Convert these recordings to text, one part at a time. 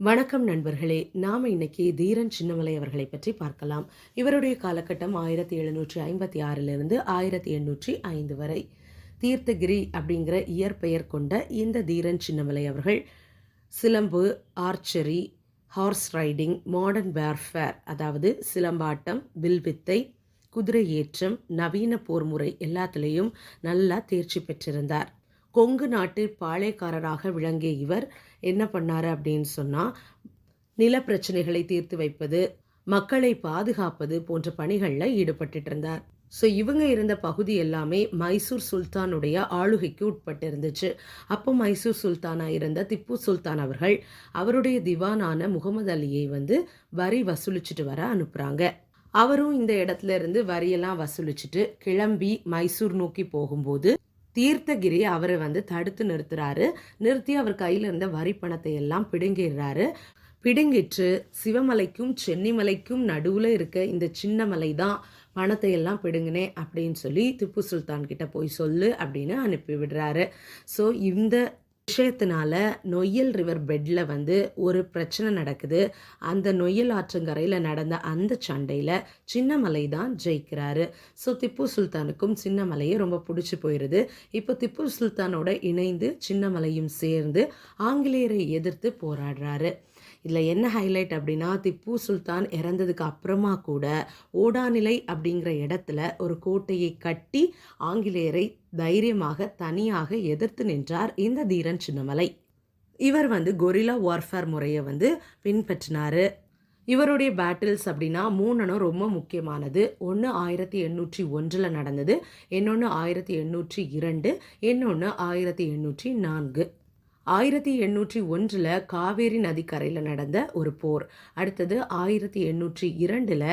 வணக்கம் நண்பர்களே. நாம் இன்னைக்கு தீரன் சின்னமலை அவர்களை பற்றி பார்க்கலாம். இவருடைய காலகட்டம் ஆயிரத்தி எழுநூற்றி ஐம்பத்தி ஆறிலிருந்து ஆயிரத்தி எண்ணூற்றி ஐந்து வரை. தீர்த்தகிரி அப்படிங்கிற இயற்பெயர் கொண்ட இந்த தீரன் சின்னமலை அவர்கள் சிலம்பு archery horse riding modern warfare அதாவது சிலம்பாட்டம் வில்வித்தை குதிரை ஏற்றம் நவீன போர் முறை எல்லாத்துலேயும் நல்லா தேர்ச்சி பெற்றிருந்தார். கொங்கு நாட்டு பாளையக்காரராக விளங்கிய இவர் என்ன பண்ணார் அப்படின்னு சொன்னால் நில பிரச்சனைகளை தீர்த்து வைப்பது மக்களை பாதுகாப்பது போன்ற பணிகளில் ஈடுபட்டு இருந்தார். ஸோ இவங்க இருந்த பகுதி எல்லாமே மைசூர் சுல்தானுடைய ஆளுகைக்கு உட்பட்டு இருந்துச்சு அப்போ மைசூர் சுல்தானாக இருந்த திப்பு சுல்தான் அவர்கள் அவருடைய திவானான முகமது அலியை வந்து வரி வசூலிச்சுட்டு வர அனுப்புகிறாங்க அவரும் இந்த இடத்துல இருந்து வரியெல்லாம் வசூலிச்சுட்டு கிளம்பி மைசூர் நோக்கி போகும்போது தீர்த்தகிரி அவரை வந்து தடுத்து நிறுத்துறாரு. நிறுத்தி அவர் கையில் இருந்த வரி பணத்தை எல்லாம் பிடுங்கிடுறாரு. பிடுங்கிட்டு சிவமலைக்கும் சென்னிமலைக்கும் நடுவில் இருக்க இந்த சின்ன மலை தான் பணத்தை எல்லாம் பிடுங்கினேன் அப்படின்னு சொல்லி திப்பு சுல்தான் கிட்ட போய் சொல்லு அப்படின்னு அனுப்பி விடுறாரு. ஸோ இந்த விஷயத்தினால நொய்யல் ரிவர் பெட்டில் வந்து ஒரு பிரச்சனை நடக்குது. அந்த நொய்யல் ஆற்றங்கரையில் நடந்த அந்த சண்டையில் சின்னமலை தான் ஜெயிக்கிறாரு. ஸோ திப்பு சுல்தானுக்கும் சின்னமலையை ரொம்ப பிடிச்சி போயிடுது இப்போ திப்பு சுல்தானோட இணைந்து சின்னமலையும் சேர்ந்து ஆங்கிலேயரை எதிர்த்து போராடுறாரு. இதில் என்ன ஹைலைட் அப்படின்னா திப்பு சுல்தான் இறந்ததுக்கு அப்புறமா கூட ஓடாநிலை அப்படிங்கிற இடத்துல ஒரு கோட்டையை கட்டி ஆங்கிலேயரை தைரியமாக தனியாக எதிர்த்து நின்றார் இந்த தீரன் சின்னமலை. இவர் வந்து கொரில்லா வார்ஃபேர் முறையை வந்து பின்பற்றினார். இவருடைய பேட்டில்ஸ் அப்படின்னா மூணனும் ரொம்ப முக்கியமானது. ஒன்று ஆயிரத்தி எண்ணூற்றி ஒன்றில் நடந்தது இன்னொன்று ஆயிரத்தி எண்ணூற்றி இரண்டு இன்னொன்று ஆயிரத்தி எண்ணூற்றி நான்கு. ஆயிரத்தி எண்ணூற்றி ஒன்றில் காவேரி நதிக்கரையில் நடந்த ஒரு போர். அடுத்தது ஆயிரத்தி எண்ணூற்றி இரண்டில்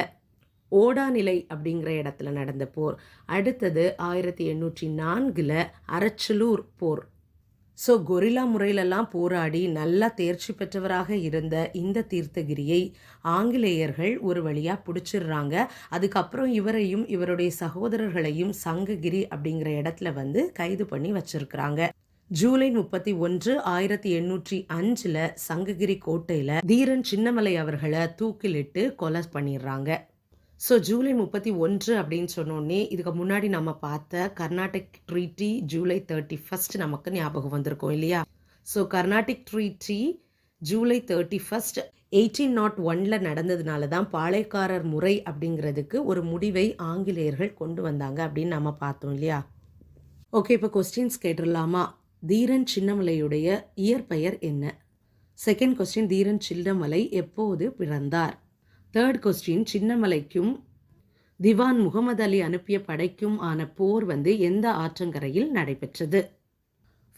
ஓடாநிலை அப்படிங்கிற இடத்துல நடந்த போர். அடுத்தது ஆயிரத்தி எண்ணூற்றி நான்கில் அரச்சலூர் போர். ஸோ கொரில்லா முறையிலெல்லாம் போராடி நல்லா தேர்ச்சி பெற்றவராக இருந்த இந்த தீர்த்தகிரியை ஆங்கிலேயர்கள் ஒரு வழியாக பிடிச்சிடுறாங்க. அதுக்கப்புறம் இவரையும் இவருடைய சகோதரர்களையும் சங்ககிரி அப்படிங்கிற இடத்துல வந்து கைது பண்ணி வச்சுருக்கிறாங்க. ஜூலை முப்பத்தி ஒன்று ஆயிரத்தி எண்ணூற்றி அஞ்சில் சங்ககிரி கோட்டையில் தீரன் சின்னமலை அவர்களை தூக்கிலிட்டு கொலை பண்ணிடுறாங்க. ஸோ ஜூலை முப்பத்தி ஒன்று அப்படின்னு சொன்னோடனே இதுக்கு முன்னாடி நம்ம பார்த்த Carnatic treaty July thirty first நமக்கு ஞாபகம் வந்திருக்கோம் இல்லையா? So Carnatic treaty July thirty first eighteen nought ஒனில் நடந்ததுனால தான் பாளையக்காரர் முறை அப்படிங்கிறதுக்கு ஒரு முடிவை ஆங்கிலேயர்கள் கொண்டு வந்தாங்க அப்படின்னு நம்ம பார்த்தோம் இல்லையா? ஓகே இப்போ கொஸ்டின்ஸ் கேட்டுடலாமா? தீரன் சின்னமலையுடைய இயற்பெயர் என்ன? செகண்ட் கொஸ்டின் தீரன் சின்னமலை எப்போது பிறந்தார்? தேர்ட் கொஸ்டின் சின்னமலைக்கும் திவான் முகமது அலி அனுப்பிய படைக்கும் ஆன போர் வந்து எந்த ஆற்றங்கரையில் நடைபெற்றது?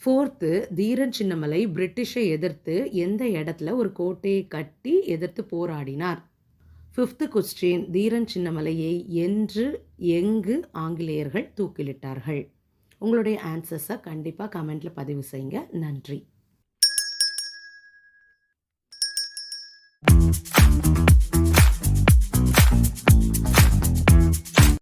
ஃபோர்த்து தீரன் சின்னமலை பிரிட்டிஷை எதிர்த்து எந்த இடத்துல ஒரு கோட்டையை கட்டி எதிர்த்து போராடினார்? ஃபிஃப்த்து கொஸ்டின் தீரன் சின்னமலையை என்று எங்கு ஆங்கிலேயர்கள் தூக்கிலிட்டார்கள்? உங்களுடைய ஆன்சர்ஸை கண்டிப்பாக கமெண்ட்டில் பதிவு செய்யுங்க. நன்றி.